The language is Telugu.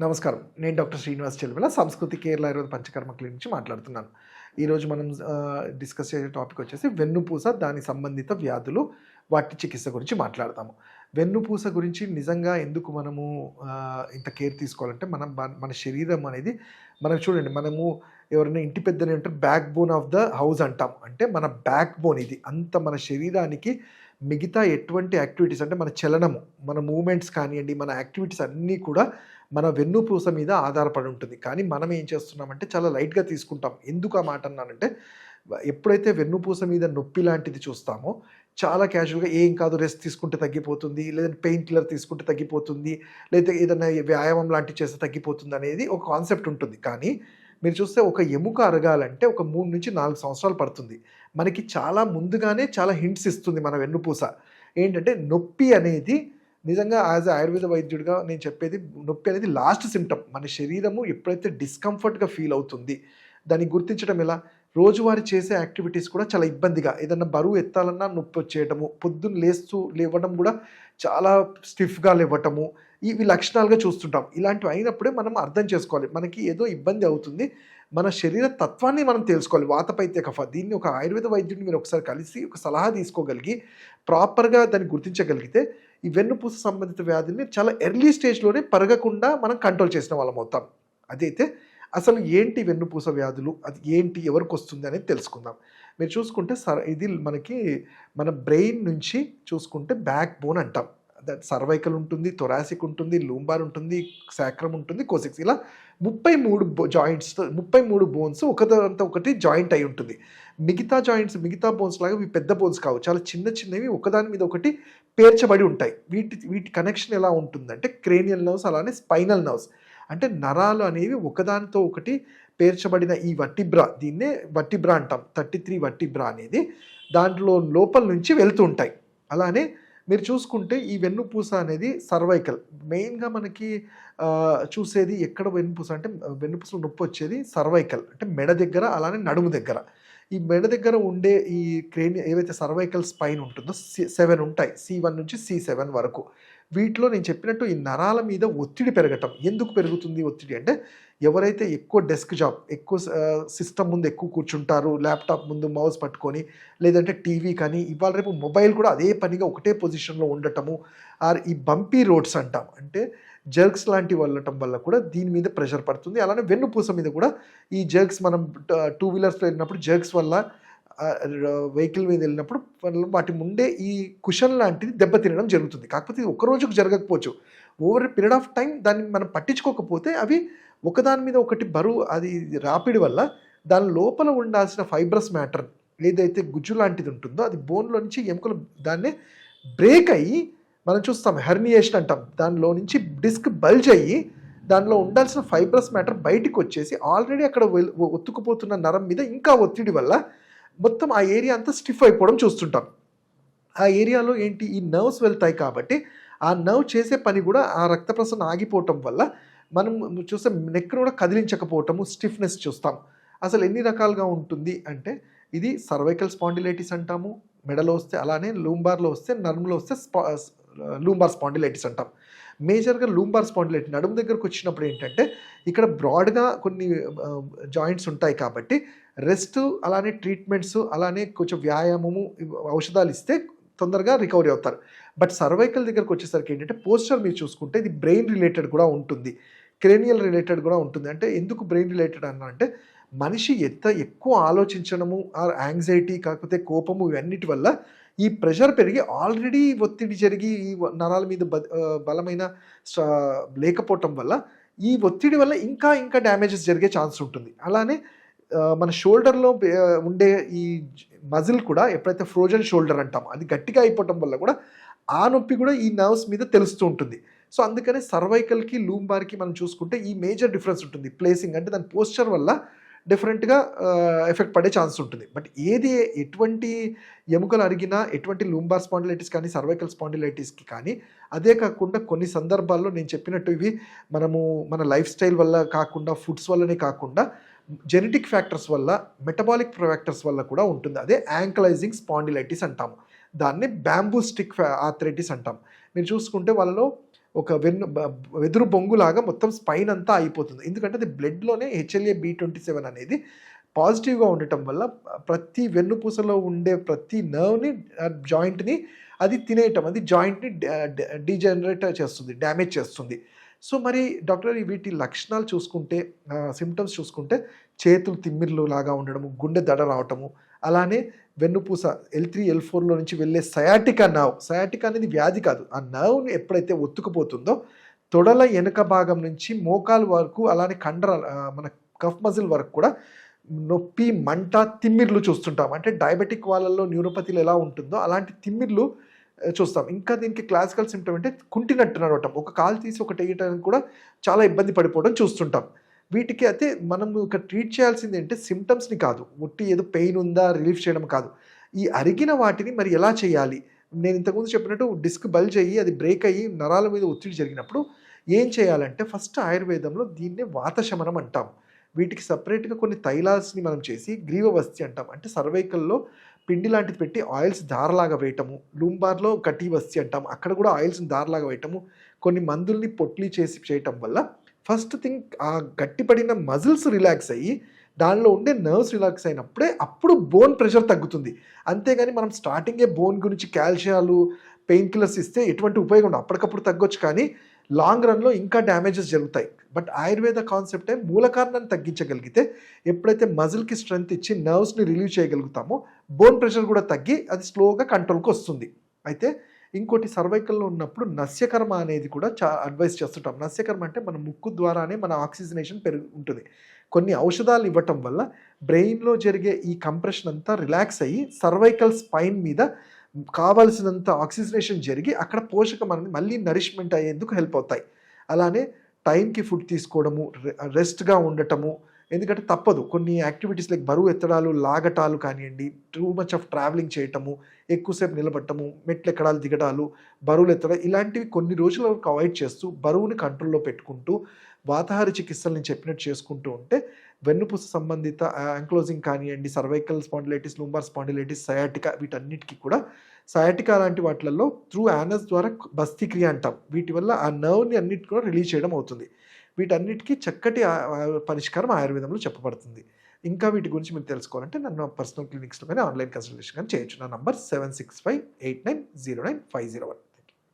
నమస్కారం. నేను డాక్టర్ శ్రీనివాస్ చెల్వెల సంస్కృతి కేరళ ఆయుర్వేద పంచకర్మ క్లినిక్ నుంచి మాట్లాడుతున్నాను. ఈరోజు మనం డిస్కస్ చేసే టాపిక్ వచ్చేసి వెన్నుపూస దాని సంబంధిత వ్యాధులు వాటి చికిత్స గురించి మాట్లాడతాము. వెన్నుపూస గురించి నిజంగా ఎందుకు మనము ఇంత కేర్ తీసుకోవాలంటే మనం మన- మన శరీరం అనేది మనం చూడండి మనము ఎవరైనా ఇంటి పెద్దని అంటే backbone of the house అంటాం. అంటే మన బ్యాక్ బోన్ ఇది. అంత మన శరీరానికి మిగతా ఎటువంటి యాక్టివిటీస్ అంటే మన చలనము మన మూమెంట్స్ కానివ్వండి మన యాక్టివిటీస్ అన్నీ కూడా మన వెన్నుపూస మీద ఆధారపడి ఉంటుంది. కానీ మనం ఏం చేస్తున్నామంటే చాలా లైట్గా తీసుకుంటాం. ఎందుకు ఆ మాట అన్నానంటే ఎప్పుడైతే వెన్నుపూస మీద నొప్పి లాంటిది చూస్తామో చాలా క్యాజువల్గా ఏం కాదు రెస్ట్ తీసుకుంటే తగ్గిపోతుంది లేదంటే పెయిన్ కిల్లర్ తీసుకుంటే తగ్గిపోతుంది లేదా ఏదైనా వ్యాయామం లాంటివి చేస్తే తగ్గిపోతుంది అనేది ఒక కాన్సెప్ట్ ఉంటుంది. కానీ మీరు చూస్తే ఒక ఎముక అరగాలంటే ఒక మూడు నుంచి నాలుగు సంవత్సరాలు పడుతుంది. మనకి చాలా ముందుగానే చాలా హింట్స్ ఇస్తుంది మన వెన్నుపూస. ఏంటంటే నొప్పి అనేది నిజంగా యాజ్ ఆయుర్వేద వైద్యుడిగా నేను చెప్పేది నొప్పి అనేది లాస్ట్ సిమ్టమ్ మన శరీరము ఎప్పుడైతే డిస్కంఫర్ట్గా ఫీల్ అవుతుంది దాన్ని గుర్తించడం ఎలా? రోజువారీ చేసే యాక్టివిటీస్ కూడా చాలా ఇబ్బందిగా. ఏదన్నా బరువు ఎత్తాలన్నా నొప్పి వచ్చేయటము పొద్దున్న లేస్తూ లేవడం కూడా చాలా స్టిఫ్గా లేవటము ఇవి లక్షణాలుగా చూస్తుంటాం. ఇలాంటివి అయినప్పుడే మనం అర్థం చేసుకోవాలి. మనకి ఏదో ఇబ్బంది అవుతుంది మన శరీర తత్వాన్ని మనం తెలుసుకోవాలి. వాతపైత్య కఫ. దీన్ని ఒక ఆయుర్వేద వైద్యుడిని మీరు ఒకసారి కలిసి ఒక సలహా తీసుకోగలిగి ప్రాపర్గా దాన్ని గుర్తించగలిగితే ఈ వెన్నుపూస సంబంధిత వ్యాధుల్ని చాలా ఎర్లీ స్టేజ్లోనే పరగకుండా మనం కంట్రోల్ చేసిన వాళ్ళం అవుతాం. అదైతే అసలు ఏంటి వెన్నుపూస వ్యాధులు? అది ఏంటి? ఎవరికి వస్తుంది అనేది తెలుసుకుందాం. మీరు చూసుకుంటే సర్ ఇది మనకి మన బ్రెయిన్ నుంచి చూసుకుంటే బ్యాక్ బోన్ అంటాం. దట్ సర్వైకల్ ఉంటుంది థొరాసిక్ ఉంటుంది లూంబార్ ఉంటుంది శాక్రమ్ ఉంటుంది కోసిక్స్ ఇలా ముప్పై మూడు జాయింట్స్ ముప్పై మూడు బోన్స్ ఒకదంతా ఒకటి జాయింట్ అయి ఉంటుంది. మిగతా జాయింట్స్ మిగతా బోన్స్ లాగా ఇవి పెద్ద బోన్స్ కావు. చాలా చిన్న చిన్నవి ఒకదాని మీద ఒకటి పేర్చబడి ఉంటాయి. వీటి వీటి కనెక్షన్ ఎలా ఉంటుందంటే క్రేనియల్ నర్వ్స్ అలానే స్పైనల్ నర్వ్స్ అంటే నరాలు అనేవి ఒకదానితో ఒకటి పేర్చబడిన ఈ వట్టిబ్రా దీన్నే వట్టిబ్రా అంటాం. థర్టీ త్రీ వట్టిబ్రా అనేది దాంట్లో లోపల నుంచి వెళ్తూ ఉంటాయి. అలానే మీరు చూసుకుంటే ఈ వెన్నుపూస అనేది సర్వైకల్. మెయిన్గా మనకి చూసేది ఎక్కడ వెన్నుపూస అంటే వెన్నుపూసలో నొప్పి వచ్చేది సర్వైకల్. అంటే మెడ దగ్గర అలానే నడుము దగ్గర. ఈ మెడ దగ్గర ఉండే ఈ క్రేన్ ఏవైతే సర్వైకల్ స్పైన్ ఉంటుందో సెవెన్ ఉంటాయి. సి వన్ నుంచి సి సెవెన్ వరకు. వీటిలో నేను చెప్పినట్టు ఈ నరాల మీద ఒత్తిడి పెరగటం. ఎందుకు పెరుగుతుంది ఒత్తిడి అంటే ఎవరైతే ఎక్కువ డెస్క్ జాబ్ ఎక్కువ సిస్టమ్ ముందు ఎక్కువ కూర్చుంటారు ల్యాప్టాప్ ముందు మౌస్ పట్టుకొని లేదంటే టీవీ కానీ ఇవాళ రేపు మొబైల్ కూడా అదే పనిగా ఒకటే పొజిషన్లో ఉండటము ఆర్ ఈ బంపీ రోడ్స్ అంటాం. అంటే జర్క్స్ లాంటివి వెళ్ళటం వల్ల కూడా దీని మీద ప్రెషర్ పడుతుంది. అలానే వెన్నుపూస మీద కూడా ఈ జర్క్స్ మనం టూ వీలర్స్లో వెళ్ళినప్పుడు జర్క్స్ వల్ల వెహికల్ మీద వెళ్ళినప్పుడు వాటి ముందే ఈ కుషన్ లాంటిది దెబ్బతినడం జరుగుతుంది. కాకపోతే ఇది ఒక రోజుకు జరగకపోవచ్చు. ఓవర్ పీరియడ్ ఆఫ్ టైం దాన్ని మనం పట్టించుకోకపోతే అవి ఒకదాని మీద ఒకటి బరువు అది రాపిడి వల్ల దాని లోపల ఉండాల్సిన ఫైబ్రస్ మ్యాటర్ ఏదైతే గుజ్జు లాంటిది ఉంటుందో అది బోన్లో నుంచి ఎముకలు దాన్ని బ్రేక్ అయ్యి మనం చూస్తాం హెర్నియేషన్ అంటాం. దానిలో నుంచి డిస్క్ బల్జ్ అయ్యి దానిలో ఉండాల్సిన ఫైబ్రస్ మ్యాటర్ బయటికి వచ్చేసి ఆల్రెడీ అక్కడ ఒత్తుకుపోతున్న నరం మీద ఇంకా ఒత్తిడి వల్ల మొత్తం ఆ ఏరియా అంతా స్టిఫ్ అయిపోవడం చూస్తుంటాం. ఆ ఏరియాలో ఏంటి? ఈ నర్వ్స్ వెళ్తాయి కాబట్టి ఆ నర్వ్ చేసే పని కూడా ఆ రక్త ప్రసరణ ఆగిపోవటం వల్ల మనం చూస్తే నెక్ కూడా కదిలించకపోవటము స్టిఫ్నెస్ చూస్తాం. అసలు ఎన్ని రకాలుగా ఉంటుంది అంటే ఇది సర్వైకల్ స్పాండిలైటిస్ అంటాము మెడలో వస్తే అలానే లూంబార్లో వస్తే నర్మ్లో వస్తే స్పా లూంబార్ స్పాండిలైటిస్ అంటాం. మేజర్గా లూంబార్ స్పాండిలైటిస్ నడుము దగ్గరకు వచ్చినప్పుడు ఏంటంటే ఇక్కడ బ్రాడ్గా కొన్ని uh, జాయింట్స్ ఉంటాయి కాబట్టి రెస్ట్ అలానే ట్రీట్మెంట్స్ అలానే కొంచెం వ్యాయామము ఔషధాలు ఇస్తే తొందరగా రికవరీ అవుతారు. బట్ సర్వైకల్ దగ్గరకు వచ్చేసరికి ఏంటంటే పోస్టర్ మీరు చూసుకుంటే ఇది బ్రెయిన్ రిలేటెడ్ కూడా ఉంటుంది. క్రేనియల్ రిలేటెడ్ కూడా ఉంటుంది. అంటే ఎందుకు బ్రెయిన్ రిలేటెడ్ అన్న అంటే మనిషి ఎంత ఎక్కువ ఆలోచించడము ఆర్ యాంగ్జైటీ కాకపోతే కోపము ఇవన్నిటి వల్ల ఈ ప్రెషర్ పెరిగి ఆల్రెడీ ఒత్తిడి జరిగి ఈ నరాల మీద బ- బలమైన లేకపోవటం వల్ల ఈ ఒత్తిడి వల్ల ఇంకా ఇంకా డ్యామేజెస్ జరిగే ఛాన్స్ ఉంటుంది. అలానే మన షోల్డర్లో ఉండే ఈ మజిల్ కూడా ఎప్పుడైతే ఫ్రోజన్ షోల్డర్ అంటాం అది గట్టిగా అయిపోవటం వల్ల కూడా ఆ నొప్పి కూడా ఈ నర్వ్స్ మీద తెలుస్తూ ఉంటుంది. సో అందుకనే సర్వైకల్కి లూంబార్కి మనం చూసుకుంటే ఈ మేజర్ డిఫరెన్స్ ఉంటుంది. ప్లేసింగ్ అంటే దాని పోస్చర్ వల్ల డిఫరెంట్గా ఎఫెక్ట్ పడే ఛాన్స్ ఉంటుంది. బట్ ఏది ఎటువంటి ఎముకలు అరిగినా ఎటువంటి లూంబార్ స్పాండిలైటిస్ కానీ సర్వైకల్ స్పాండిలైటిస్కి కానీ అదే కాకుండా కొన్ని సందర్భాల్లో నేను చెప్పినట్టు ఇవి మనము మన లైఫ్ స్టైల్ వల్ల కాకుండా ఫుడ్స్ వల్లనే కాకుండా జెనెటిక్ ఫ్యాక్టర్స్ వల్ల మెటబాలిక్ ఫ్యాక్టర్స్ వల్ల కూడా ఉంటుంది. అదే యాంకలైజింగ్ స్పాండిలైటిస్ అంటాము. దాన్ని బ్యాంబూ స్టిక్ ఆథరైటిస్ అంటాం. మీరు చూసుకుంటే వాళ్ళలో ఒక వెన్ను వెదురు బొంగులాగా మొత్తం స్పైన్ అంతా అయిపోతుంది. ఎందుకంటే అది బ్లడ్లోనే హెచ్ఎల్ఏ బి ట్వంటీ సెవెన్ అనేది పాజిటివ్గా ఉండటం వల్ల ప్రతి వెన్నుపూసలో ఉండే ప్రతి నర్వ్ని జాయింట్ని అది తినేయటం అది జాయింట్ని డీజనరేట్ చేస్తుంది డ్యామేజ్ చేస్తుంది. సో మరి డాక్టర్ వీటి లక్షణాలు చూసుకుంటే సిమ్టమ్స్ చూసుకుంటే చేతులు తిమ్మిర్లు లాగా ఉండడము గుండె దడ రావటము అలానే వెన్నుపూస ఎల్ త్రీ ఎల్ ఫోర్లో నుంచి వెళ్ళే సయాటికా నర్వ్ సయాటికా అనేది వ్యాధి కాదు. ఆ నర్వ్ని ఎప్పుడైతే ఒత్తుకుపోతుందో తొడల వెనుక భాగం నుంచి మోకాలు వరకు అలానే కండర మన కఫ్ మజిల్ వరకు కూడా నొప్పి మంట తిమ్మిర్లు చూస్తుంటాం. అంటే డయాబెటిక్ వాళ్ళల్లో న్యూరోపతిలు ఎలా ఉంటుందో అలాంటి తిమ్మిర్లు చూస్తాం. ఇంకా దీనికి క్లాసికల్ సిమ్టమ్ అంటే కుంటినట్టు నడవటం ఒక కాలు తీసి ఒకటి వేయటానికి కూడా చాలా ఇబ్బంది పడిపోవడం చూస్తుంటాం. వీటికి అయితే మనం ఇక్కడ ట్రీట్ చేయాల్సింది ఏంటంటే సిమ్టమ్స్ని కాదు. ముట్టి ఏదో పెయిన్ ఉందా రిలీఫ్ చేయడం కాదు. ఈ అరిగిన వాటిని మరి ఎలా చేయాలి? నేను ఇంతకుముందు చెప్పినట్టు డిస్క్ బల్జ్ అయ్యి అది బ్రేక్ అయ్యి నరాల మీద ఒత్తిడి జరిగినప్పుడు ఏం చేయాలంటే ఫస్ట్ ఆయుర్వేదంలో దీన్నే వాతశమనం అంటాం. వీటికి సపరేట్గా కొన్ని తైలాల్స్ని మనం చేసి గ్రీవవస్తి అంటాం. అంటే సర్వైకల్లో పిండి లాంటిది పెట్టి ఆయిల్స్ దారలాగా వేయటము. లూంబార్లో కటీ వస్తి అంటాం. అక్కడ కూడా ఆయిల్స్ని దారలాగా వేయటము. కొన్ని మందుల్ని పొట్లీ చేసి చేయటం వల్ల ఫస్ట్ థింగ్ ఆ గట్టిపడిన మజిల్స్ రిలాక్స్ అయ్యి దానిలో ఉండే నర్వ్స్ రిలాక్స్ అయినప్పుడే అప్పుడు బోన్ ప్రెషర్ తగ్గుతుంది. అంతేగాని మనం స్టార్టింగే బోన్ గురించి కాల్షియాలు పెయిన్ కిల్లర్స్ ఇస్తే ఎటువంటి ఉపయోగం ఉండదు. అప్పటికప్పుడు తగ్గొచ్చు కానీ లాంగ్ రన్లో ఇంకా డ్యామేజెస్ జరుగుతాయి. బట్ ఆయుర్వేద కాన్సెప్టే మూల కారణాన్ని తగ్గించగలిగితే ఎప్పుడైతే మజిల్కి స్ట్రెంగ్త్ ఇచ్చి నర్వ్స్ని రిలీవ్ చేయగలుగుతామో బోన్ ప్రెషర్ కూడా తగ్గి అది స్లోగా కంట్రోల్కి వస్తుంది. అయితే ఇంకోటి సర్వైకల్లో ఉన్నప్పుడు నస్యకర్మ అనేది కూడా చా అడ్వైస్ చేస్తుంటాం. నస్యకర్మ అంటే మన ముక్కు ద్వారానే మన ఆక్సిజనేషన్ పెరుగు ఉంటుంది. కొన్ని ఔషధాలు ఇవ్వటం వల్ల బ్రెయిన్లో జరిగే ఈ కంప్రెషన్ అంతా రిలాక్స్ అయ్యి సర్వైకల్ స్పైన్ మీద కావాల్సినంత ఆక్సిజనేషన్ జరిగి అక్కడ పోషకం అనేది మళ్ళీ నరిష్మెంట్ అయ్యేందుకు హెల్ప్ అవుతాయి. అలానే టైంకి ఫుడ్ తీసుకోవడము రెస్ట్గా ఉండటము ఎందుకంటే తప్పదు. కొన్ని యాక్టివిటీస్ లైక్ బరువు ఎత్తడాలు లాగటాలు కానివ్వండి టూ మచ్ ఆఫ్ ట్రావెలింగ్ చేయటము ఎక్కువసేపు నిలబడటము మెట్లు ఎక్కడాలు దిగడాలు బరువులు ఎత్తడం ఇలాంటివి కొన్ని రోజుల వరకు అవాయిడ్ చేస్తూ బరువుని కంట్రోల్లో పెట్టుకుంటూ వాతాహార చికిత్సలు నేను చెప్పినట్టు చేసుకుంటూ ఉంటే వెన్నుపూస సంబంధిత యాంక్లోజింగ్ కానివ్వండి cervical spondylitis lumbar spondylitis sciatica వీటన్నిటికీ కూడా సయాటికా లాంటి వాటిలలో త్రూ యానస్ ద్వారా బస్తిక్రియ అంటాం. వీటి వల్ల ఆ నర్వ్ని అన్నిటి కూడా రిలీజ్ చేయడం అవుతుంది. వీటన్నిటికీ చక్కటి పరిష్కారం ఆయుర్వేదంలో చెప్పబడుతుంది. ఇంకా వీటి గురించి మీరు తెలుసుకోవాలంటే నన్ను పర్సనల్ క్లినిక్స్లో కానీ ఆన్లైన్ కన్సల్టేషన్ కానీ చేయొచ్చు. నా number seven six five eight nine zero nine five zero one.